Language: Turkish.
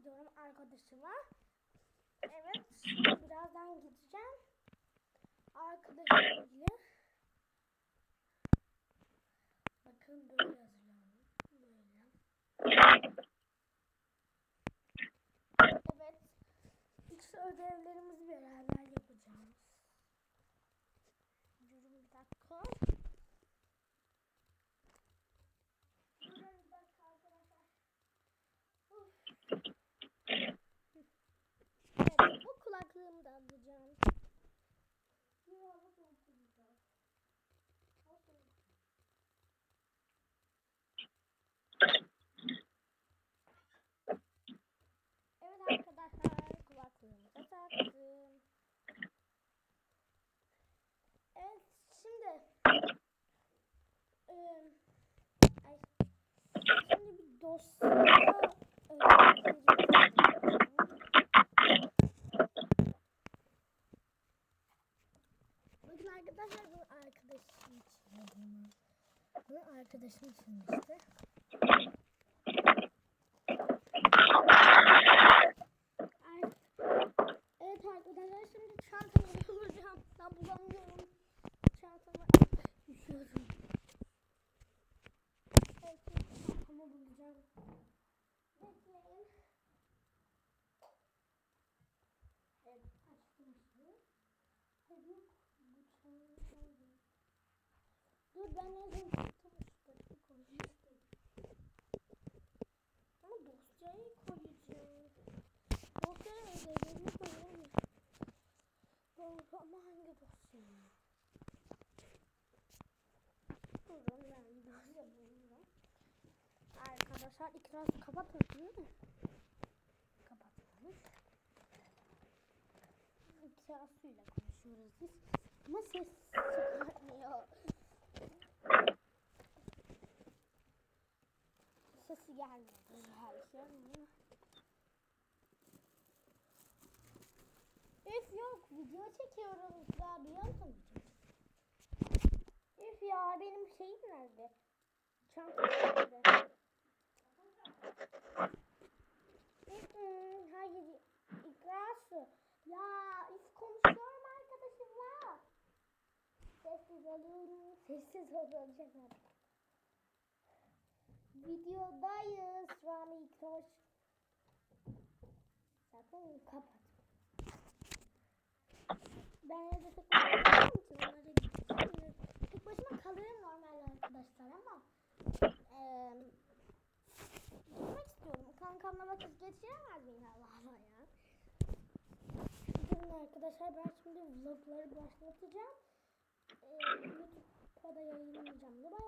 gidiyorum arkadaşıma. Evet. Birazdan gideceğim. Arkadaşım ilgili. Bakın böyle hazırlandım. Böyle. Evet. İlk ödevlerimizi beraber yapacağız. Durun bir dakika. Durun bir dakika arkadaşlar. Uf. Evet, bu kulaklığımı da alacağım. Yok, bu kulaklığımı da. Olsun. Evet arkadaşlar kulaklığımı da taktım. Evet şimdi eee, ay, dosya Bakın arkadaşlar bu arkadaşım için. Bunu arkadaşım çizmişti. Ay, Evet arkadaşlar şimdi çantamı bulacağım. Ben bulamıyorum. Çantamı düşüyorum. Evet şimdi çantamı bulacağım. Bekleyin. Evet açtım şimdi. Hadi yok. Bu çanta. Dur ben. Çantamı şurada koymuştum. Ama dosyayı koyacağım. Dosyayı ödevlerini koyalım. Doğru ama hangi dosya? Buradan ben dosya buluyorum. Arkadaşlar ikraz kapatın değil mi? Kapatmamış. İkraz suyla konuşuyoruz biz. Ama ses çıkartmıyor. Sesi gelmedi belki ama. Üf yok video çekiyorum ya biliyor musun? Üf ya benim şeyim nerede? Çantam nerede? Oluyorum. Sessiz olacağım. Videodayız şu an ikroş. Sakın kapat. Ben evde tek başıma. Tek başıma kalırım normalde arkadaşlar ama eee gitmek istiyorum. Kankamla vakit geçiremez miyim Allah ya. Arkadaşlar ben şimdi vlogları başlatacağım. Eee YouTube'a da yayınlayacağım. Bye.